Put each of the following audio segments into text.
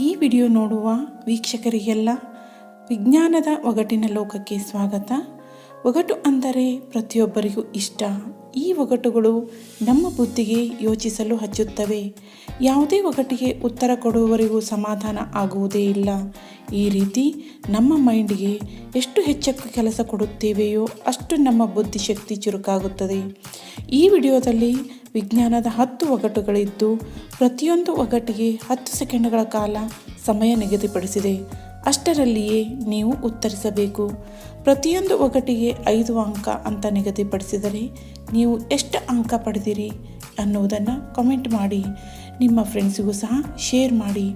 ಈ ವಿಡಿಯೋ ನೋಡುವ ವೀಕ್ಷಕರಿಗೆಲ್ಲ ವಿಜ್ಞಾನದ ಒಗಟಿನ ಲೋಕಕ್ಕೆ ಸ್ವಾಗತ. ಒಗಟು ಅಂದರೆ ಪ್ರತಿಯೊಬ್ಬರಿಗೂ ಇಷ್ಟ. ಈ ಒಗಟುಗಳು ನಮ್ಮ ಬುದ್ಧಿಗೆ ಯೋಚಿಸಲು ಹಚ್ಚುತ್ತವೆ. ಯಾವುದೇ ಒಗಟಿಗೆ ಉತ್ತರ ಕೊಡುವವರೆಗೂ ಸಮಾಧಾನ ಆಗುವುದೇ ಇಲ್ಲ. ಈ ರೀತಿ ನಮ್ಮ ಮೈಂಡಿಗೆ ಎಷ್ಟು ಹೆಚ್ಚಕ್ಕೆ ಕೆಲಸ ಕೊಡುತ್ತೇವೆಯೋ ಅಷ್ಟು ನಮ್ಮ ಬುದ್ಧಿಶಕ್ತಿ ಚುರುಕಾಗುತ್ತದೆ. ಈ ವಿಡಿಯೋದಲ್ಲಿ ವಿಜ್ಞಾನದ ಹತ್ತು ಒಗಟುಗಳಿದ್ದು, ಪ್ರತಿಯೊಂದು ಒಗಟಿಗೆ ಹತ್ತು ಸೆಕೆಂಡ್ಗಳ ಕಾಲ ಸಮಯ ನಿಗದಿಪಡಿಸಿದೆ. ಅಷ್ಟರಲ್ಲಿಯೇ ನೀವು ಉತ್ತರಿಸಬೇಕು. ಪ್ರತಿಯೊಂದು ಒಗಟಿಗೆ ಐದು ಅಂಕ ಅಂತ ನಿಗದಿಪಡಿಸಿದರೆ ನೀವು ಎಷ್ಟು ಅಂಕ ಪಡೆದಿರಿ ಅನ್ನುವುದನ್ನು ಕಮೆಂಟ್ ಮಾಡಿ. ನಿಮ್ಮ ಫ್ರೆಂಡ್ಸಿಗೂ ಸಹ ಶೇರ್ ಮಾಡಿ.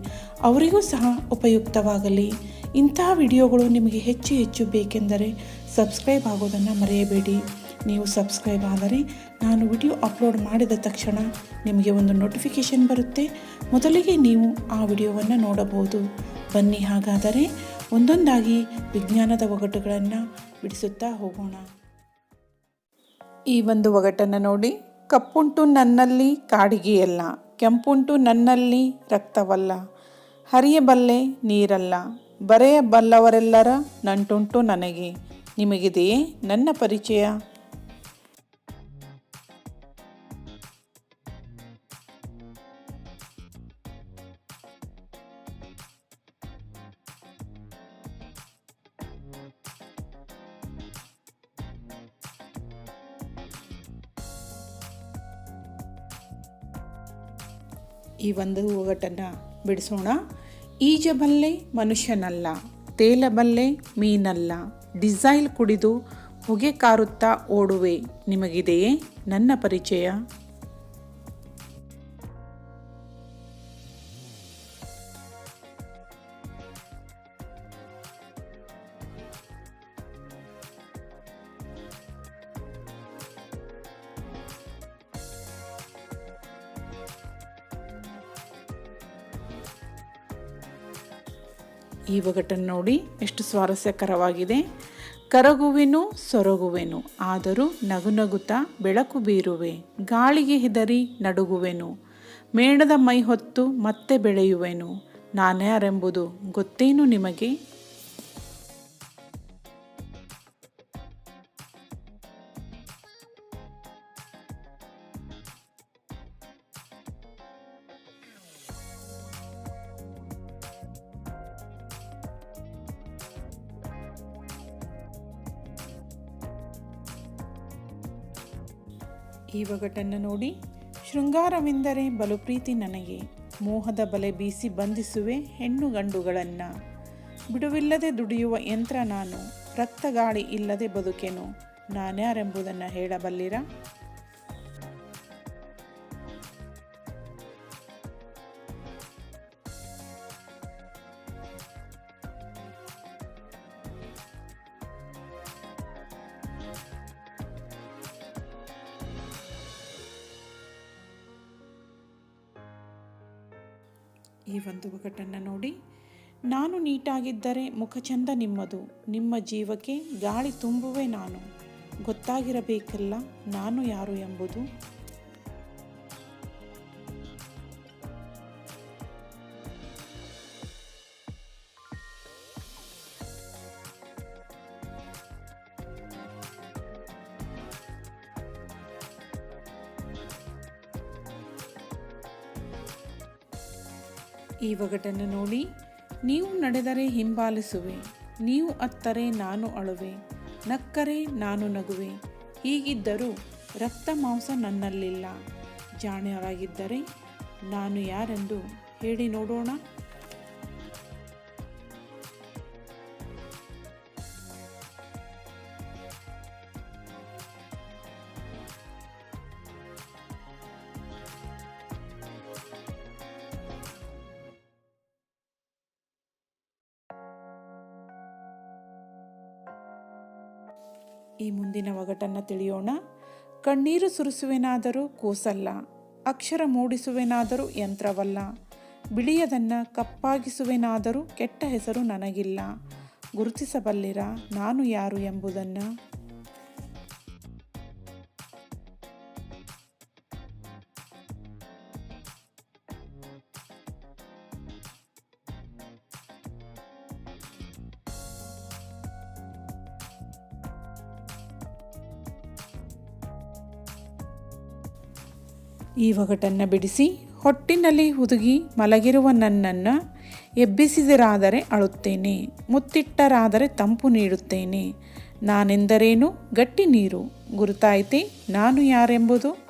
ಅವರಿಗೂ ಸಹ ಉಪಯುಕ್ತವಾಗಲಿ. ಇಂತಹ ವಿಡಿಯೋಗಳು ನಿಮಗೆ ಹೆಚ್ಚು ಹೆಚ್ಚು ಬೇಕೆಂದರೆ ಸಬ್ಸ್ಕ್ರೈಬ್ ಆಗೋದನ್ನು ಮರೆಯಬೇಡಿ. ನೀವು ಸಬ್ಸ್ಕ್ರೈಬ್ ಆದರೆ ನಾನು ವಿಡಿಯೋ ಅಪ್ಲೋಡ್ ಮಾಡಿದ ತಕ್ಷಣ ನಿಮಗೆ ಒಂದು ನೋಟಿಫಿಕೇಷನ್ ಬರುತ್ತೆ. ಮೊದಲಿಗೆ ನೀವು ಆ ವಿಡಿಯೋವನ್ನು ನೋಡಬಹುದು. ಬನ್ನಿ ಹಾಗಾದರೆ ಒಂದೊಂದಾಗಿ ವಿಜ್ಞಾನದ ಒಗಟುಗಳನ್ನು ಬಿಡಿಸುತ್ತಾ ಹೋಗೋಣ. ಈ ಒಂದು ಒಗಟನ್ನು ನೋಡಿ, ಕಪ್ಪುಂಟು ನನ್ನಲ್ಲಿ ಕಾಡಿಗೆಯಲ್ಲ, ಕೆಂಪುಂಟು ನನ್ನಲ್ಲಿ ರಕ್ತವಲ್ಲ. ಹರಿಯಬಲ್ಲೆ ನೀರಲ್ಲ ಬರೆಯಬಲ್ಲವರೆಲ್ಲರ ನಂಟುಂಟು ನನಗೆ. ನಿಮಗಿದೆಯೇ ನನ್ನ ಪರಿಚಯ? ಈ ಒಂದು ಒಗಟನ್ನು ಬಿಡಿಸೋಣ. ಈಜಬಲ್ಲೆ ಮನುಷ್ಯನಲ್ಲ ತೇಲಬಲ್ಲೆ ಮೀನಲ್ಲ. ಡಿಸೈಲ್ ಕುಡಿದು ಹೊಗೆ ಕಾರುತ್ತಾ ಓಡುವೆ. ನಿಮಗಿದೆಯೇ ನನ್ನ ಪರಿಚಯ. ಈ ಒಗಟನ್ನು ನೋಡಿ ಎಷ್ಟು ಸ್ವಾರಸ್ಯಕರವಾಗಿದೆ. ಕರಗುವೆನು, ಸೊರಗುವೆನು, ಆದರೂ ನಗು ನಗುತ್ತಾ ಬೆಳಕು ಬೀರುವೆ. ಗಾಳಿಗೆ ಹೆದರಿ ನಡುಗುವೆನು, ಮೇಣದ ಮೈ ಹೊತ್ತು ಮತ್ತೆ ಬೆಳೆಯುವೆನು. ನಾನ್ಯಾರೆಂಬುದು ಗೊತ್ತೇನು ನಿಮಗೆ? ಈ ಒಗಟನ್ನು ನೋಡಿ, ಶೃಂಗಾರವೆಂದರೆ ಬಲು ಪ್ರೀತಿ ನನಗೆ, ಮೋಹದ ಬಲೆ ಬೀಸಿ ಬಂಧಿಸುವೆ ಹೆಣ್ಣು ಗಂಡುಗಳನ್ನು. ಬಿಡುವಿಲ್ಲದೆ ದುಡಿಯುವ ಯಂತ್ರ ನಾನು ರಕ್ತ ಗಾಳಿ ಇಲ್ಲದೆ ಬದುಕೆನು. ನಾನ್ಯಾರೆಂಬುದನ್ನು ಹೇಳಬಲ್ಲಿರಾ? ಈ ಒಂದು ಒಗಟನ್ನು ನೋಡಿ, ನಾನು ನೀಟಾಗಿದ್ದರೆ ಮುಖಚಂದ ನಿಮ್ಮದು, ನಿಮ್ಮ ಜೀವಕ್ಕೆ ಗಾಳಿ ತುಂಬುವೆ ನಾನು. ಗೊತ್ತಾಗಿರಬೇಕಲ್ಲ, ನಾನು ಯಾರು ಎಂಬುದು. ಈ ಒಗಟನ್ನು ನೋಡಿ, ನೀವು ನಡೆದರೆ ಹಿಂಬಾಲಿಸುವೆ, ನೀವು ಅತ್ತರೆ ನಾನು ಅಳುವೆ, ನಕ್ಕರೆ ನಾನು ನಗುವೆ. ಹೀಗಿದ್ದರೂ ರಕ್ತ ಮಾಂಸ ನನ್ನಲ್ಲಿಲ್ಲ. ಜಾಣರಾಗಿದ್ದರೆ ನಾನು ಯಾರೆಂದು ಹೇಳಿ ನೋಡೋಣ. ಈ ಮುಂದಿನ ಒಗಟನ್ನು ತಿಳಿಯೋಣ. ಕಣ್ಣೀರು ಸುರಿಸುವೆನಾದರೂ ಕೂಸಲ್ಲ, ಅಕ್ಷರ ಮೂಡಿಸುವೆನಾದರೂ ಯಂತ್ರವಲ್ಲ, ಬಿಳಿಯದನ್ನು ಕಪ್ಪಾಗಿಸುವೆನಾದರೂ ಕೆಟ್ಟ ಹೆಸರು ನನಗಿಲ್ಲ. ಗುರುತಿಸಬಲ್ಲಿರ, ನಾನು ಯಾರು ಎಂಬುದನ್ನು? ಈ ಒಗಟನ್ನು ಬಿಡಿಸಿ ಹೊಟ್ಟಿನಲ್ಲಿ ಹುದುಗಿ ಮಲಗಿರುವ ನನ್ನನ್ನು ಎಬ್ಬಿಸಿದರಾದರೆ ಅಳುತ್ತೇನೆ, ಮುತ್ತಿಟ್ಟರಾದರೆ ತಂಪು ನೀಡುತ್ತೇನೆ. ನಾನೆಂದರೇನು? ಗಟ್ಟಿ ನೀರು. ಗುರುತಾಯಿತೆ, ನಾನು ಯಾರೆಂಬುದು?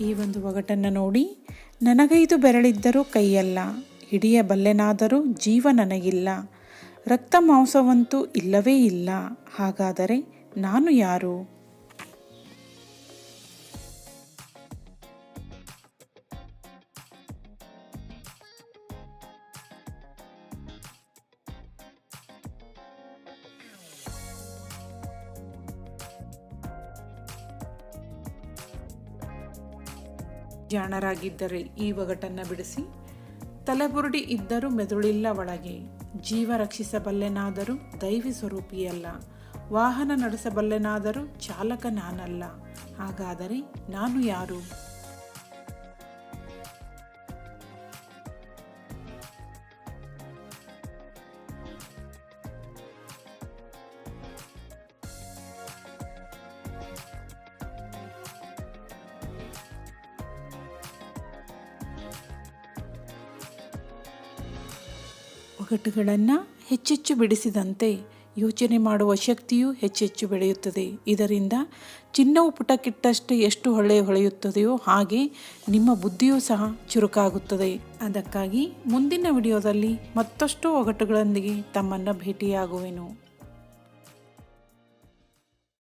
ಈ ಒಂದು ಒಗಟನ್ನು ನೋಡಿ, ನನಗೈದು ಬೆರಳಿದ್ದರೂ ಕೈಯಲ್ಲ ಹಿಡಿಯಬಲ್ಲೆನಾದರೂ ಜೀವ ನನಗಿಲ್ಲ, ರಕ್ತ ಮಾಂಸವಂತೂ ಇಲ್ಲವೇ ಇಲ್ಲ, ಹಾಗಾದರೆ ನಾನು ಯಾರು? ಜಾಣರಾಗಿದ್ದರೆ ಈ ಒಗಟನ್ನು ಬಿಡಿಸಿ, ತಲೆಬುರುಡಿ ಇದ್ದರೂ ಮೆದುಳಿಲ್ಲ ಒಳಗೆ, ಜೀವ ರಕ್ಷಿಸಬಲ್ಲೆನಾದರೂ ದೈವಿ ಸ್ವರೂಪಿಯಲ್ಲ, ವಾಹನ ನಡೆಸಬಲ್ಲೆನಾದರೂ ಚಾಲಕ ನಾನಲ್ಲ ಹಾಗಾದರೆ ನಾನು ಯಾರು? ಒಗಟುಗಳನ್ನು ಹೆಚ್ಚೆಚ್ಚು ಬಿಡಿಸಿದಂತೆ ಯೋಚನೆ ಮಾಡುವ ಶಕ್ತಿಯು ಹೆಚ್ಚೆಚ್ಚು ಬೆಳೆಯುತ್ತದೆ. ಇದರಿಂದ ಚಿನ್ನವು ಪುಟಕ್ಕಿಟ್ಟಷ್ಟು ಎಷ್ಟು ಹೊಳೆ ಹೊಳೆಯುತ್ತದೆಯೋ ಹಾಗೆ ನಿಮ್ಮ ಬುದ್ಧಿಯೂ ಸಹ ಚುರುಕಾಗುತ್ತದೆ. ಅದಕ್ಕಾಗಿ ಮುಂದಿನ ವಿಡಿಯೋದಲ್ಲಿ ಮತ್ತಷ್ಟು ಒಗಟುಗಳೊಂದಿಗೆ ತಮ್ಮನ್ನು ಭೇಟಿಯಾಗುವೆನು.